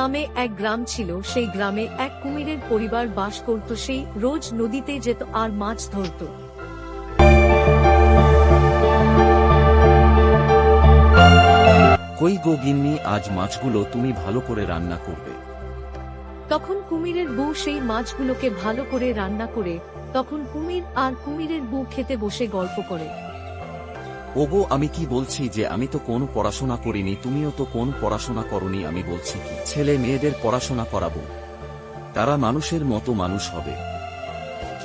নামে এক গ্রাম ছিল সেই গ্রামে এক কুমিরের পরিবার বাস করত সেই রোজ নদীতে যেত আর মাছ ধরত। কই গো গিন্নি আজ মাছগুলো তুমি ভালো করে রান্না করবে। তখন কুমিরের বউ সেই মাছগুলোকে ভালো করে রান্না করে তখন কুমির আর কুমিরের বউ খেতে বসে গল্প করে। ওগো আমি কি বলছি যে আমি তো কোন পড়াশোনা করিনি তুমিও তো কোন পড়াশোনা করনি আমি বলছি কি ছেলে মেয়েদের পড়াশোনা করাবো। তারা মানুষের মতো মানুষ হবে।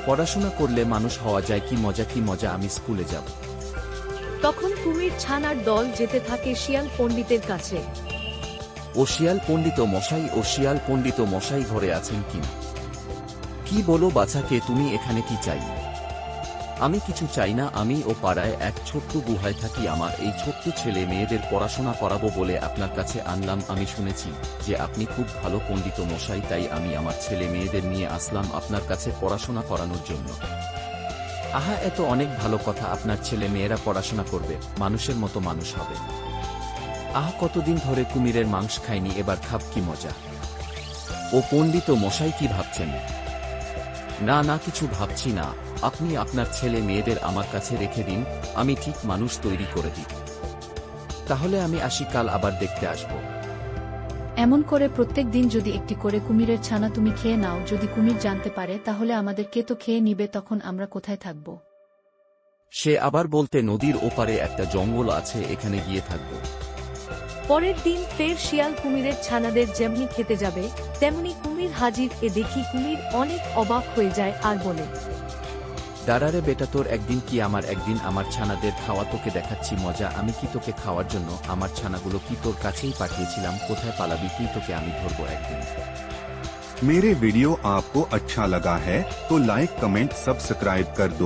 পড়াশোনা করলে মানুষ হওয়া যায় কি মজা কি মজা আমি স্কুলে যাব। তখন কুমির ছানার দল যেতে থাকে শিয়াল পণ্ডিতের কাছে। ও শিয়াল পণ্ডিত মশাই ও শিয়াল পণ্ডিত মশাই ঘরে আছেন কিনা? কি বলো বাছাকে তুমি এখানে কি চাই? আমি কিছু চাই না, আমি ও পাড়ায় এক ছোট্ট গুহায় থাকি, আমার এই ছোট্ট ছেলে মেয়েদের পড়াশোনা করাবো বলে আপনার কাছে আনলাম। আমি শুনেছি যে আপনি খুব ভালো পণ্ডিত মশাই, তাই আমি আমার ছেলে মেয়েদের নিয়ে আসলাম আপনার কাছে পড়াশোনা করানোর জন্য। আহা এত অনেক ভালো কথা, আপনার ছেলে মেয়েরা পড়াশোনা করবে, মানুষের মতো মানুষ হবে। আহ, কতদিন ধরে কুমিরের মাংস খায়নি এবার খাব কি মজা। ও পণ্ডিত মশাই কি ভাবছেন? না না কিছু ভাবছি না। আপনি আপনার ছেলে মেয়েদের আমার কাছে রেখে দিন আমি ঠিক মানুষ তৈরি করে দিই। তাহলে আমি আসি কাল আবার দেখতে আসব। এমন করে প্রত্যেক দিন যদি একটি করে কুমিরের ছানা তুমি খেয়ে নাও যদি কুমির জানতে পারে তাহলে আমাদের কে তো খেয়ে নিবে তখন আমরা কোথায় থাকব? সে আবার বলতে নদীর ওপারে একটা জঙ্গল আছে এখানে গিয়ে থাকব। পরের দিন ফের শিয়াল কুমিরের ছানাদের যেমনি খেতে যাবে তেমনি কুমির হাজির এ দেখি কুমির অনেক অবাক হয়ে যায় আর বলে দাঁড়ারে বেটা তোর একদিন কি আমার একদিন আমার ছানাদের খাওয়া তোকে দেখাচ্ছি মজা আমি কি তোকে খাওয়ার জন্য আমার ছানাগুলো কি তোর কাছেই পাঠিয়েছিলাম কোথায় পালাবি তুই তোকে আমি ধরবো একদিন मेरे वीडियो आपको अच्छा लगा है तो लाइक कमेंट सब्सक्राइब कर दो